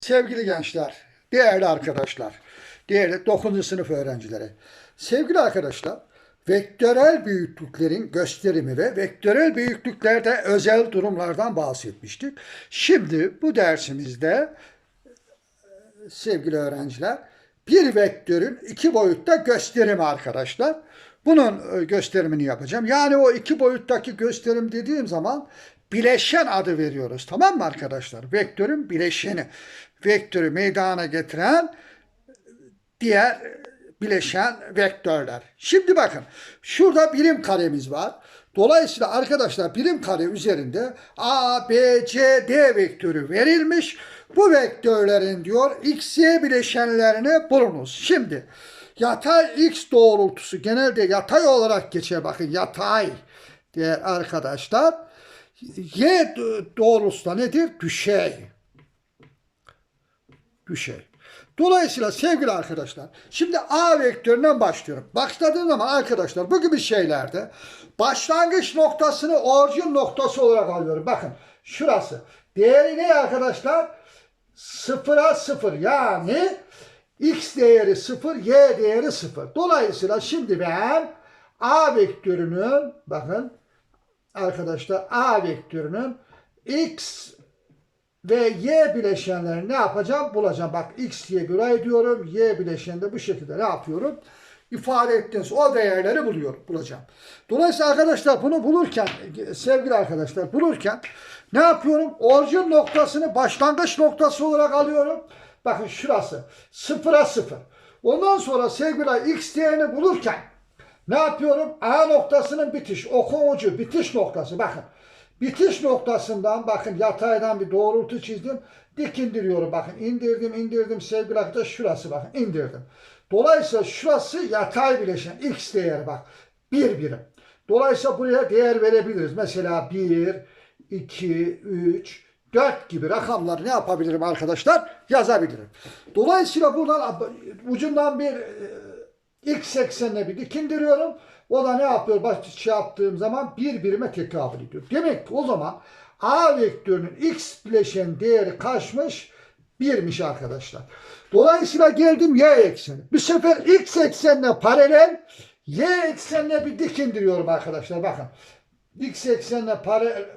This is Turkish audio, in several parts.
Sevgili gençler, değerli arkadaşlar, değerli 9. sınıf öğrencileri. Sevgili arkadaşlar, vektörel büyüklüklerin gösterimi ve vektörel büyüklüklerde özel durumlardan bahsetmiştik. Şimdi bu dersimizde sevgili öğrenciler, bir vektörün iki boyutta gösterimi arkadaşlar. Bunun e, gösterimini yapacağım. Yani o iki boyuttaki gösterim dediğim zaman bileşen adı veriyoruz. Tamam mı arkadaşlar? Vektörün bileşeni. Vektörü meydana getiren diğer bileşen vektörler. Şimdi bakın şurada birim karemiz var. Dolayısıyla arkadaşlar birim kare üzerinde A, B, C, D vektörü verilmiş. Bu vektörlerin diyor x, y bileşenlerini bulunuz. Şimdi yatay x doğrultusu genelde yatay olarak geçer. Bakın yatay diğer arkadaşlar. Y doğrultusu da nedir? Düşey düşey. Dolayısıyla sevgili arkadaşlar şimdi A vektöründen başlıyorum. Başladığım zaman arkadaşlar bu gibi şeylerde başlangıç noktasını orijin noktası olarak alıyorum. Bakın şurası. Değeri ne arkadaşlar? Sıfıra sıfır yani x değeri sıfır, y değeri sıfır. Dolayısıyla şimdi ben A vektörünün bakın arkadaşlar A vektörünün x ve y bileşenlerini ne yapacağım? Bulacağım. Bak x diye bir ediyorum. Y bileşeni de bu şekilde ne yapıyorum? ifade ettiğiniz o değerleri buluyorum, bulacağım. Dolayısıyla arkadaşlar bunu bulurken, sevgili arkadaşlar bulurken ne yapıyorum? Orijin noktasını başlangıç noktası olarak alıyorum. Bakın şurası. Sıfıra sıfır. Ondan sonra sevgili x değerini bulurken ne yapıyorum? A noktasının bitiş, okun ucu, bitiş noktası. Bakın. Bitiş noktasından bakın yataydan bir doğrultu çizdim. Dik indiriyorum bakın. indirdim indirdim sevgili arkadaşlar şurası bakın indirdim. Dolayısıyla şurası yatay bileşen x değeri bak. Bir birim. Dolayısıyla buraya değer verebiliriz. Mesela 1, 2, 3, 4 gibi rakamları ne yapabilirim arkadaşlar? Yazabilirim. Dolayısıyla buradan ucundan bir e, x eksenine bir dik indiriyorum. O da ne yapıyor? Baş şey yaptığım zaman bir birime tekabül ediyor. Demek ki o zaman A vektörünün x bileşen değeri kaçmış? Birmiş arkadaşlar. Dolayısıyla geldim y ekseni. Bir sefer x eksenine paralel y eksenine bir dik indiriyorum arkadaşlar. Bakın. X eksenine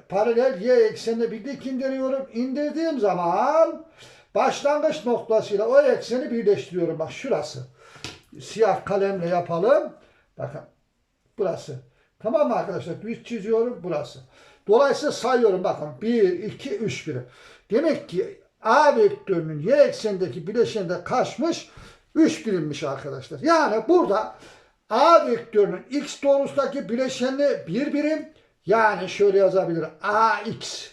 paralel y eksenine bir dik indiriyorum. İndirdiğim zaman başlangıç noktasıyla o ekseni birleştiriyorum. Bak şurası. Siyah kalemle yapalım. Bakın burası. Tamam mı arkadaşlar? Düz çiziyorum burası. Dolayısıyla sayıyorum bakın. 1, 2, 3 biri. Demek ki A vektörünün y eksenindeki bileşeninde kaçmış? 3 birimmiş arkadaşlar. Yani burada A vektörünün x doğrusundaki bileşeni 1 birim. Yani şöyle yazabilir. AX.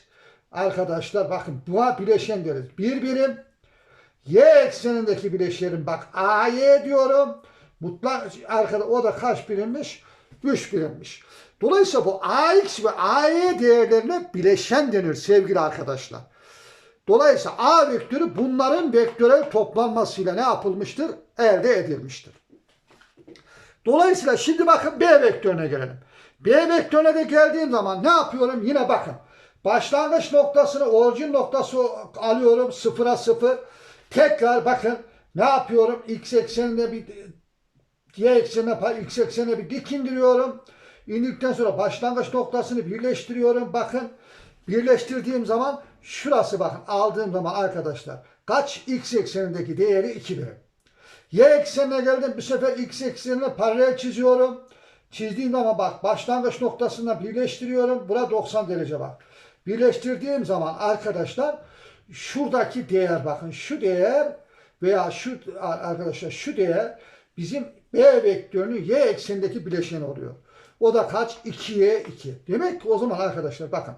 Arkadaşlar bakın buna bileşen deriz. 1 birim. Y eksenindeki bileşenin bak AY diyorum. Mutlak arkada o da kaç birimmiş? 3 birimmiş. Dolayısıyla bu AX ve AY değerlerine bileşen denir sevgili arkadaşlar. Dolayısıyla A vektörü bunların vektörel toplanmasıyla ne yapılmıştır? Elde edilmiştir. Dolayısıyla şimdi bakın B vektörüne gelelim. B vektörüne de geldiğim zaman ne yapıyorum? Yine bakın. Başlangıç noktasını orijin noktası alıyorum. Sıfıra sıfır. Tekrar bakın ne yapıyorum? X eksenine bir y eksenine x eksenine bir dik indiriyorum. İndikten sonra başlangıç noktasını birleştiriyorum. Bakın birleştirdiğim zaman şurası bakın aldığım zaman arkadaşlar kaç x eksenindeki değeri 2 birim. Y eksenine geldim bu sefer x eksenine paralel çiziyorum. Çizdiğim zaman bak başlangıç noktasında birleştiriyorum. Bura 90 derece bak. Birleştirdiğim zaman arkadaşlar şuradaki değer bakın şu değer veya şu arkadaşlar şu değer bizim B vektörünün y eksenindeki bileşeni oluyor. O da kaç? 2'ye 2. Demek ki o zaman arkadaşlar bakın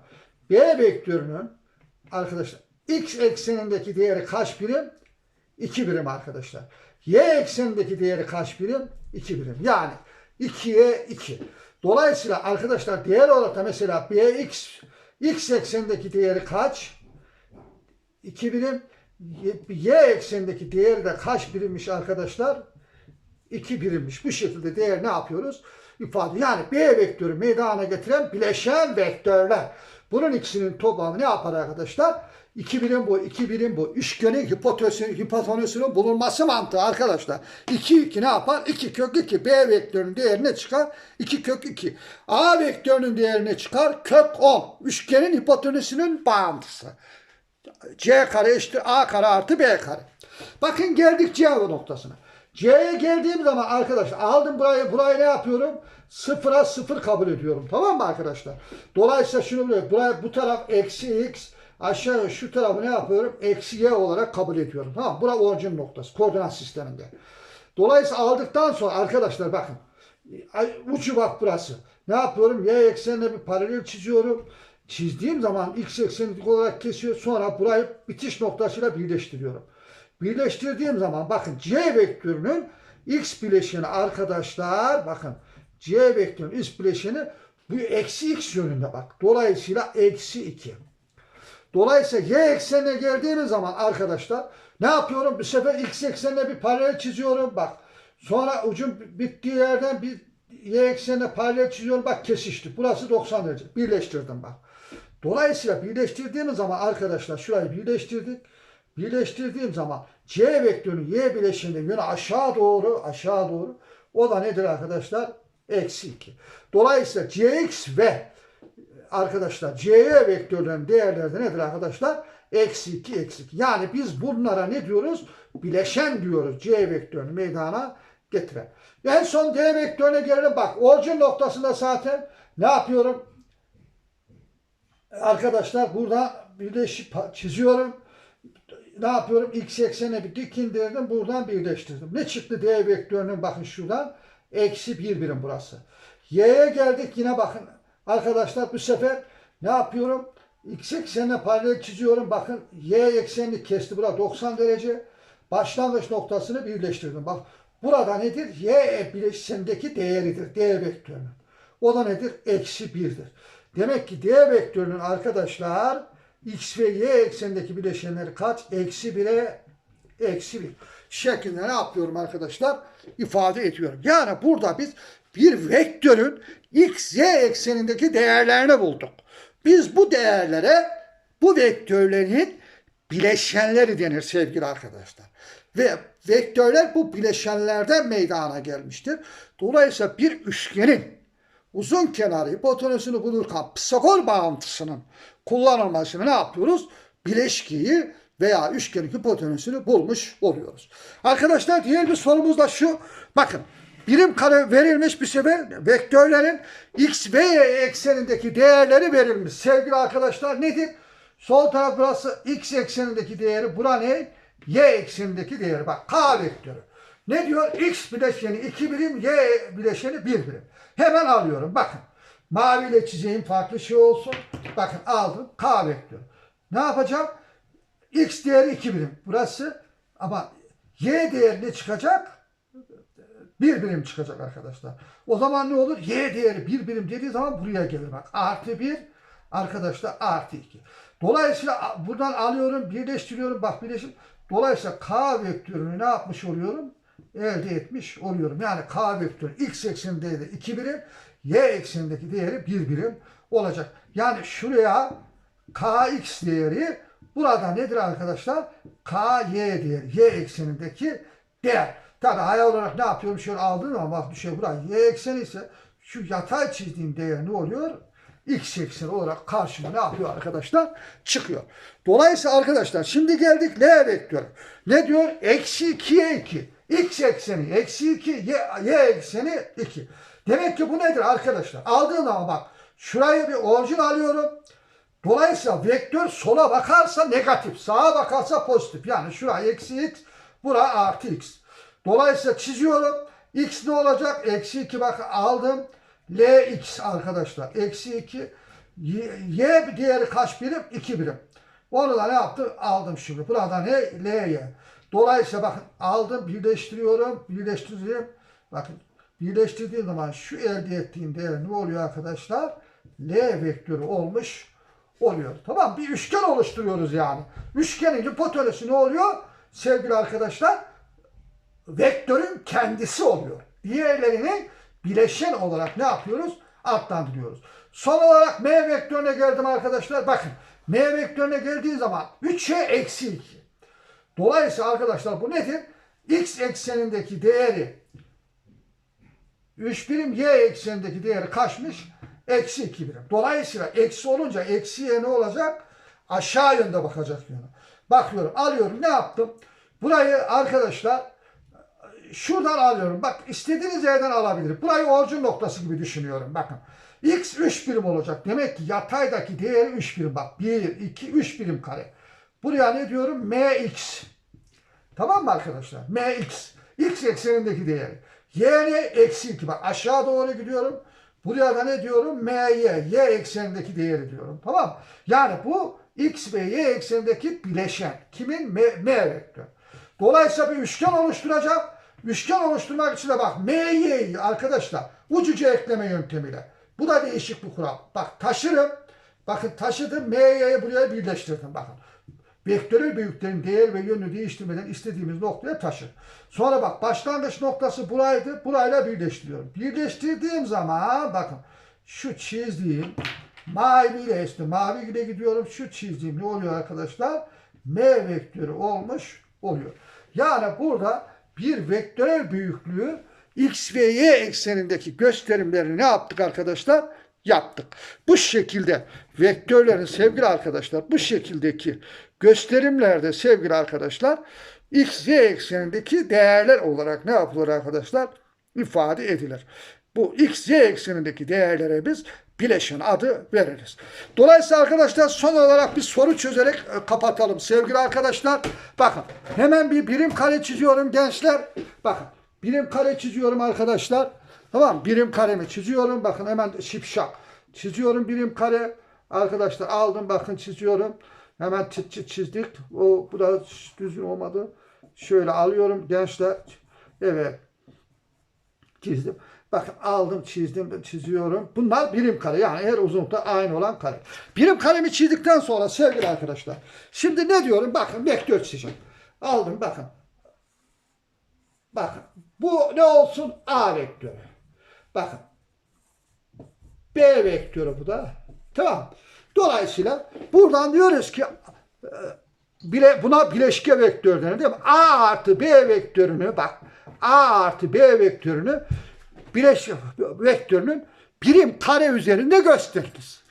B vektörünün arkadaşlar x eksenindeki değeri kaç birim? 2 birim arkadaşlar. Y eksenindeki değeri kaç birim? 2 birim. Yani 2'ye 2. Dolayısıyla arkadaşlar değer olarak da mesela bx x eksenindeki değeri kaç? 2 birim. Y eksenindeki değeri de kaç birimmiş arkadaşlar? 2 birimmiş. Bu şekilde değer ne yapıyoruz? İfade. Yani B vektörü meydana getiren bileşen vektörler. Bunun ikisinin toplamı ne yapar arkadaşlar? 2 birim bu, 2 birim bu. Üçgenin hipotenüsü, hipotenüsünün bulunması mantığı arkadaşlar. 2 2 ne yapar? 2 kök 2. B vektörünün değerine çıkar. 2 kök 2. A vektörünün değerine çıkar. Kök 10. Üçgenin hipotenüsünün bağıntısı. C kare eşittir A kare artı B kare. Bakın geldik C noktasına. C'ye geldiğim zaman arkadaşlar aldım burayı burayı ne yapıyorum? Sıfıra sıfır kabul ediyorum. Tamam mı arkadaşlar? Dolayısıyla şunu buraya, buraya bu taraf eksi x aşağı şu tarafı ne yapıyorum? Eksi y olarak kabul ediyorum. Tamam? Bura orijin noktası. Koordinat sisteminde. Dolayısıyla aldıktan sonra arkadaşlar bakın. Ucu bak burası. Ne yapıyorum? Y eksenine bir paralel çiziyorum. Çizdiğim zaman x eksenlik olarak kesiyor. Sonra burayı bitiş noktasıyla birleştiriyorum. Birleştirdiğim zaman bakın C vektörünün x bileşeni arkadaşlar bakın C vektörünün x bileşeni bu eksi x yönünde bak. Dolayısıyla eksi 2. Dolayısıyla y eksenine geldiğimiz zaman arkadaşlar ne yapıyorum? Bu sefer x eksenine bir paralel çiziyorum. Bak sonra ucun bittiği yerden bir y eksenine paralel çiziyorum. Bak kesişti. Burası 90 derece. Birleştirdim bak. Dolayısıyla birleştirdiğimiz zaman arkadaşlar şurayı birleştirdik. Birleştirdiğim zaman c vektörünün y bileşeninin yönü aşağı doğru aşağı doğru. O da nedir arkadaşlar? Eksi 2. Dolayısıyla cx ve arkadaşlar CY vektörlerinin değerleri de nedir arkadaşlar? Eksi 2, eksi 2. Yani biz bunlara ne diyoruz? Bileşen diyoruz C vektörünü meydana getiren. En son D vektörüne gelelim. Bak orijin noktasında zaten ne yapıyorum? Arkadaşlar burada birleşip çiziyorum. Ne yapıyorum? X eksenine bir dik indirdim. Buradan birleştirdim. Ne çıktı D vektörünün? Bakın şuradan. Eksi 1 birim burası. Y'ye geldik. Yine bakın Arkadaşlar bu sefer ne yapıyorum? X eksenine paralel çiziyorum. Bakın Y eksenini kesti. Burada 90 derece. Başlangıç noktasını birleştirdim. Bak burada nedir? Y bileşenindeki değeridir. D vektörünün. O da nedir? Eksi 1'dir. Demek ki D vektörünün arkadaşlar X ve Y eksenindeki bileşenleri kaç? Eksi 1'e eksi 1 şeklinde ne yapıyorum arkadaşlar? ifade ediyorum. Yani burada biz bir vektörün x, y eksenindeki değerlerini bulduk. Biz bu değerlere bu vektörlerin bileşenleri denir sevgili arkadaşlar. Ve vektörler bu bileşenlerden meydana gelmiştir. Dolayısıyla bir üçgenin uzun kenarı hipotenüsünü bulurken Pisagor bağıntısının kullanılmasını ne yapıyoruz? Bileşkiyi veya üçgenin hipotenüsünü bulmuş oluyoruz. Arkadaşlar diğer bir sorumuz da şu. Bakın birim kare verilmiş bir sefer vektörlerin x ve y eksenindeki değerleri verilmiş. Sevgili arkadaşlar nedir? Sol taraf burası x eksenindeki değeri. Bura ne? Y eksenindeki değeri. Bak k vektörü. Ne diyor? X bileşeni 2 birim, Y bileşeni 1 birim. Hemen alıyorum. Bakın. Maviyle çizeyim farklı şey olsun. Bakın aldım. K vektörü. Ne yapacağım? X değeri 2 birim. Burası ama Y değeri ne çıkacak? Bir birim çıkacak arkadaşlar. O zaman ne olur? Y değeri bir birim dediği zaman buraya gelir bak. Artı bir arkadaşlar artı iki. Dolayısıyla buradan alıyorum, birleştiriyorum. Bak birleşim. Dolayısıyla K vektörünü ne yapmış oluyorum? Elde etmiş oluyorum. Yani K vektörü X ekseninde değeri 2 birim, Y eksenindeki değeri 1 birim olacak. Yani şuraya Kx değeri burada nedir arkadaşlar? Ky değeri. Y eksenindeki değer. Tabi hayal olarak ne yapıyorum? Şöyle aldığım zaman bak düşüyor buraya. Y ekseni ise şu yatay çizdiğim değer ne oluyor? X ekseni olarak karşıma ne yapıyor arkadaşlar? Çıkıyor. Dolayısıyla arkadaşlar şimdi geldik L vektörü. Ne diyor? Eksi 2'ye 2. X ekseni eksi 2, Y, y ekseni 2. Demek ki bu nedir arkadaşlar? Aldığım zaman bak şuraya bir orijin alıyorum. Dolayısıyla vektör sola bakarsa negatif, sağa bakarsa pozitif. Yani şuraya eksi x, bura artı x. Dolayısıyla çiziyorum. X ne olacak? Eksi 2 bak aldım. Lx arkadaşlar. Eksi 2. Y, diğeri kaç birim? 2 birim. Onu da ne yaptım? Aldım şimdi. Burada ne? Ly. Dolayısıyla bakın aldım, birleştiriyorum, birleştiriyorum. Bakın birleştirdiğim zaman şu elde ettiğim değer ne oluyor arkadaşlar? L vektörü olmuş oluyor. Tamam bir üçgen oluşturuyoruz yani. Üçgenin hipotenüsü ne oluyor? Sevgili arkadaşlar vektörün kendisi oluyor. Diğerlerini bileşen olarak ne yapıyoruz? Adlandırıyoruz. Son olarak M vektörüne geldim arkadaşlar. Bakın M vektörüne geldiği zaman 3'e eksi 2. Dolayısıyla arkadaşlar bu nedir? X eksenindeki değeri 3 birim Y eksenindeki değeri kaçmış? Eksi 2 birim. Dolayısıyla eksi olunca eksiye ne olacak? Aşağı yönde bakacak yönü. Bakıyorum alıyorum ne yaptım? Burayı arkadaşlar şuradan alıyorum. Bak istediğiniz yerden alabilirim. Burayı orijin noktası gibi düşünüyorum. Bakın. X 3 birim olacak. Demek ki yataydaki değeri 3 birim. Bak 1, 2, 3 birim kare. Buraya ne diyorum? MX. Tamam mı arkadaşlar? MX. X eksenindeki değeri. Y'ne eksi 2. Bak aşağı doğru gidiyorum. Buraya da ne diyorum? MY. Y eksenindeki değeri diyorum. Tamam? Yani bu X ve Y eksenindeki bileşen. Kimin? M, M vektör. Dolayısıyla bir üçgen oluşturacağım. Üçgen oluşturmak için de bak MY'yi arkadaşlar ucuca ekleme yöntemiyle. Bu da değişik bir kural. Bak taşırım. Bakın taşıdım MY'yi buraya birleştirdim. Bakın. Vektörel büyüklerin değer ve yönünü değiştirmeden istediğimiz noktaya taşır. Sonra bak başlangıç noktası buraydı. Burayla birleştiriyorum. Birleştirdiğim zaman bakın şu çizdiğim maviyle işte mavi ile gidiyorum. Şu çizdiğim ne oluyor arkadaşlar? M vektörü olmuş oluyor. Yani burada bir vektörel büyüklüğü x ve y eksenindeki gösterimlerini ne yaptık arkadaşlar? Yaptık. Bu şekilde vektörlerin sevgili arkadaşlar bu şekildeki gösterimlerde sevgili arkadaşlar x, y eksenindeki değerler olarak ne yapılır arkadaşlar? ifade edilir. Bu x, y eksenindeki değerlere biz bileşen adı veririz. Dolayısıyla arkadaşlar son olarak bir soru çözerek e, kapatalım sevgili arkadaşlar. Bakın hemen bir birim kare çiziyorum gençler. Bakın birim kare çiziyorum arkadaşlar. Tamam birim karemi çiziyorum. Bakın hemen şipşak çiziyorum birim kare. Arkadaşlar aldım bakın çiziyorum. Hemen çıt çıt çizdik. O bu da düzgün olmadı. Şöyle alıyorum gençler. Evet. Çizdim. Bakın aldım çizdim çiziyorum. Bunlar birim kare yani her uzunlukta aynı olan kare. Birim karemi çizdikten sonra sevgili arkadaşlar. Şimdi ne diyorum? Bakın vektör çizeceğim. Aldım bakın. Bakın. Bu ne olsun? A vektörü. Bakın. B vektörü bu da. Tamam. Dolayısıyla buradan diyoruz ki e, bile, buna bileşke vektör denir değil mi? A artı B vektörünü bak A artı B vektörünü bileşke vektörünün birim kare üzerinde gösteririz.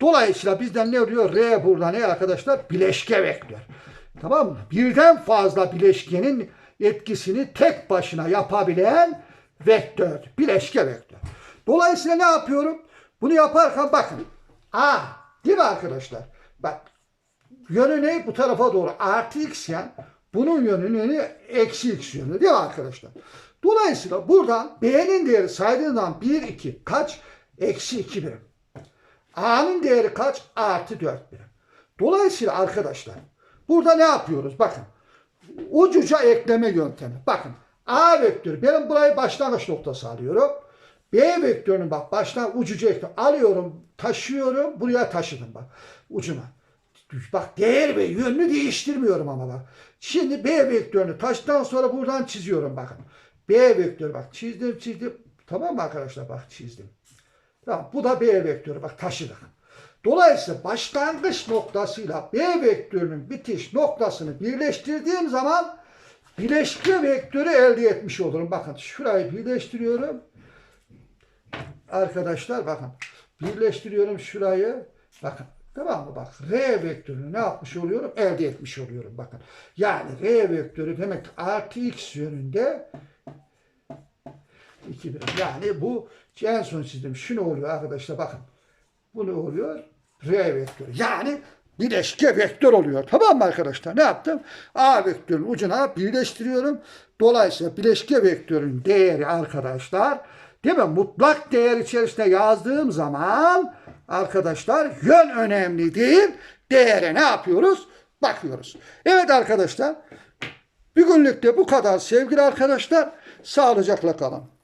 Dolayısıyla bizden ne oluyor? R burada ne arkadaşlar? Bileşke vektör. Tamam mı? Birden fazla bileşkenin etkisini tek başına yapabilen vektör. Bileşke vektör. Dolayısıyla ne yapıyorum? Bunu yaparken bakın. A değil mi arkadaşlar? Bak yönü ne? Bu tarafa doğru. Artı x yan. Bunun yönü ne? Eksi x yönü değil mi arkadaşlar? Dolayısıyla buradan B'nin değeri saydığından 1, 2 kaç? Eksi 2 birim. A'nın değeri kaç? Artı 4 birim. Dolayısıyla arkadaşlar burada ne yapıyoruz? Bakın ucuca ekleme yöntemi. Bakın A vektörü benim burayı başlangıç noktası alıyorum. B vektörünü bak baştan ekleme alıyorum taşıyorum buraya taşıdım bak ucuna. Bak değer ve yönünü değiştirmiyorum ama bak. Şimdi B vektörünü taştan sonra buradan çiziyorum bakın. B vektörü bak çizdim çizdim. Tamam mı arkadaşlar bak çizdim. Tamam bu da B vektörü bak taşıdık. Dolayısıyla başlangıç noktasıyla B vektörünün bitiş noktasını birleştirdiğim zaman bileşke vektörü elde etmiş olurum. Bakın şurayı birleştiriyorum. Arkadaşlar bakın birleştiriyorum şurayı. Bakın tamam mı? Bak R vektörünü ne yapmış oluyorum? Elde etmiş oluyorum. Bakın. Yani R vektörü demek ki artı X yönünde 2 birim. Yani bu en son çizdim. Şu ne oluyor arkadaşlar bakın. Bu ne oluyor? R vektörü. Yani bileşke vektör oluyor. Tamam mı arkadaşlar? Ne yaptım? A vektörün ucuna birleştiriyorum. Dolayısıyla bileşke vektörün değeri arkadaşlar değil mi? Mutlak değer içerisinde yazdığım zaman arkadaşlar yön önemli değil. Değere ne yapıyoruz? Bakıyoruz. Evet arkadaşlar. Bugünlük de bu kadar sevgili arkadaşlar. Sağlıcakla kalın.